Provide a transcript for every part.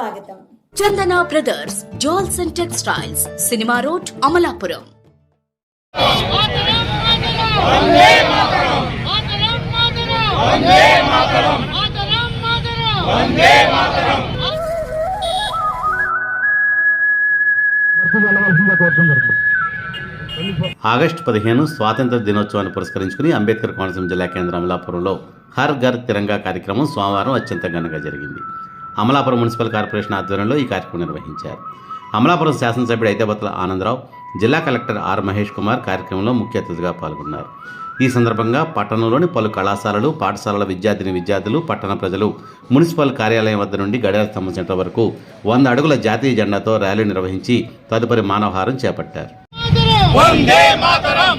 స్వాగతం. Chandana brothers jewels and textiles cinema road Amalapuram. August పదిహేను స్వాతంత్ర దినోత్సవాన్ని పురస్కరించుకుని అంబేద్కర్ కోనసీమ జిల్లా కేంద్రం అమలాపురంలో హర్ ఘర్ తిరంగా కార్యక్రమం సోమవారం అత్యంత ఘనంగా జరిగింది. అమలాపురం మున్సిపల్ కార్పొరేషన్ ఆధ్వర్యంలో ఈ కార్యక్రమం నిర్వహించారు. అమలాపురం శాసనసభ్యుడు ఐతాబత్తుల ఆనందరావు జిల్లా కలెక్టర్ ఆర్ మహేష్ కుమార్ కార్యక్రమంలో ముఖ్య అతిథిగా పాల్గొన్నారు. ఈ సందర్భంగా పట్టణంలోని పలు కళాశాలలు పాఠశాలల విద్యార్థిని విద్యార్థులు పట్టణ ప్రజలు మున్సిపల్ కార్యాలయం వద్ద నుండి గడియార స్తంభం సెంటర్ వరకు వంద అడుగుల జాతీయ జెండాతో ర్యాలీ నిర్వహించి తదుపరి మానవహారం చేపట్టారు. వందే మాతరం!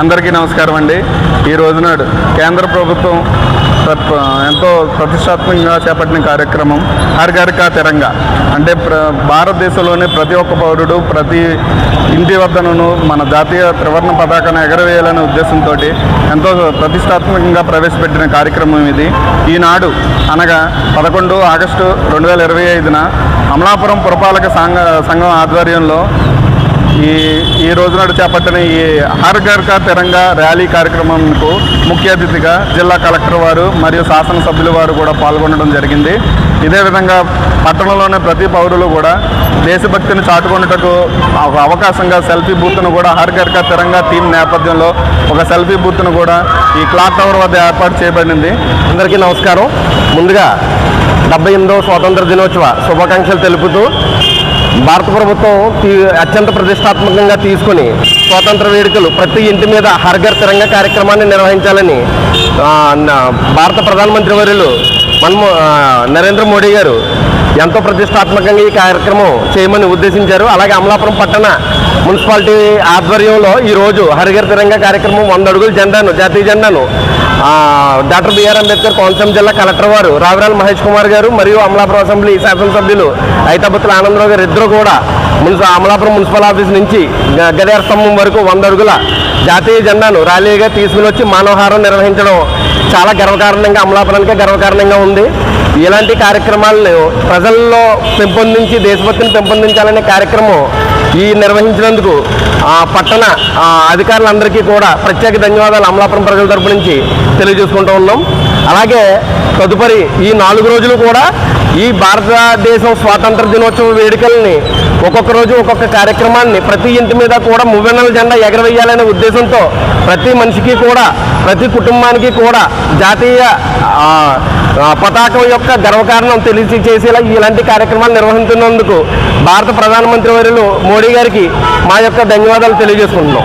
అందరికీ నమస్కారం అండి. ఈ రోజునాడు కేంద్ర ప్రభుత్వం ఎంతో ప్రతిష్టాత్మకంగా చేపట్టిన కార్యక్రమం హర్ ఘర్ కా తిరంగా. అంటే ప్ర భారతదేశంలోని ప్రతి ఒక్క పౌరుడు ప్రతి ఇంటి వద్దనూ మన జాతీయ త్రివర్ణ పతాకాన్ని ఎగరవేయాలనే ఉద్దేశంతో ఎంతో ప్రతిష్టాత్మకంగా ప్రవేశపెట్టిన కార్యక్రమం ఇది. ఈనాడు అనగా పదకొండు ఆగస్టు రెండు వేల ఇరవై ఐదున అమలాపురం పురపాలక సంఘ సంఘం ఆధ్వర్యంలో ఈ ఈ రోజు నాడు చేపట్టిన ఈ హర్ ఘర్ కా తిరంగా ర్యాలీ కార్యక్రమంకు ముఖ్య అతిథిగా జిల్లా కలెక్టర్ వారు మరియు శాసనసభ్యుల వారు కూడా పాల్గొనడం జరిగింది. ఇదే విధంగా పట్టణంలోని ప్రతి పౌరులు కూడా దేశభక్తిని చాటుకొనుటకు ఒక అవకాశంగా సెల్ఫీ బూత్ను కూడా హర్ ఘర్ కా తిరంగా థీమ్ నేపథ్యంలో ఒక సెల్ఫీ బూత్ను కూడా ఈ క్లాక్ టవర్ వద్ద ఏర్పాటు చేయబడింది. అందరికీ నమస్కారం. ముందుగా డెబ్బై ఎనిమిదవ స్వాతంత్ర దినోత్సవ శుభాకాంక్షలు తెలుపుతూ భారత ప్రభుత్వం తీ- అత్యంత ప్రతిష్టాత్మకంగా తీసుకుని స్వాతంత్ర వేడుకలు ప్రతి ఇంటి మీద హర్ఘర్ తిరంగ కార్యక్రమాన్ని నిర్వహించాలని భారత ప్రధానమంత్రి వర్యులు మన్మో నరేంద్ర మోడీ గారు ఎంతో ప్రతిష్టాత్మకంగా ఈ కార్యక్రమం చేయమని ఉద్దేశించారు. అలాగే అమలాపురం పట్టణ మున్సిపాలిటీ ఆధ్వర్యంలో ఈరోజు హరిగర్ తిరంగా కార్యక్రమం వంద అడుగుల జెండాను జాతీయ జెండాను డాక్టర్ బిఆర్ అంబేద్కర్ కోనసీమ జిల్లా కలెక్టర్ వారు రావిరాల మహేష్ కుమార్ గారు మరియు అమలాపురం అసెంబ్లీ శాసనసభ్యులు ఐతాబత్తుల ఆనందరావు గారు ఇద్దరు కూడా మున్సి అమలాపురం మున్సిపల్ ఆఫీస్ నుంచి గ- స్తంభం వరకు వంద అడుగుల జాతీయ జెండాను ర్యాలీగా తీసుకుని వచ్చి మానవహారం నిర్వహించడం చాలా గర్వకారణంగా అమలాపురానికి గర్వకారణంగా ఉంది. ఇలాంటి కార్యక్రమాలను ప్రజల్లో పెంపొందించి దేశభక్తిని పెంపొందించాలనే కార్యక్రమం ఈ నిర్వహించినందుకు ఆ, పట్టణ ఆ, అధికారులందరికీ కూడా ప్రత్యేక ధన్యవాదాలు అమలాపురం ప్రజల తరపు నుంచి తెలియజేసుకుంటూ ఉన్నాం. అలాగే తదుపరి ఈ నాలుగు రోజులు కూడా ఈ భారతదేశం స్వాతంత్ర దినోత్సవ వేడుకల్ని ఒక్కొక్క రోజు ఒక్కొక్క కార్యక్రమాన్ని ప్రతి ఇంటి మీద కూడా మువ్వెన్నెల జెండా ఎగరవేయాలనే ఉద్దేశంతో ప్రతి మనిషికి కూడా ప్రతి కుటుంబానికి కూడా జాతీయ పతాకం యొక్క గర్వకారణం తెలిసి చేసేలా ఇలాంటి కార్యక్రమాలు నిర్వహిస్తున్నందుకు భారత ప్రధానమంత్రి వర్యులు మోడీ గారికి మా యొక్క ధన్యవాదాలు తెలియజేసుకుంటున్నాం.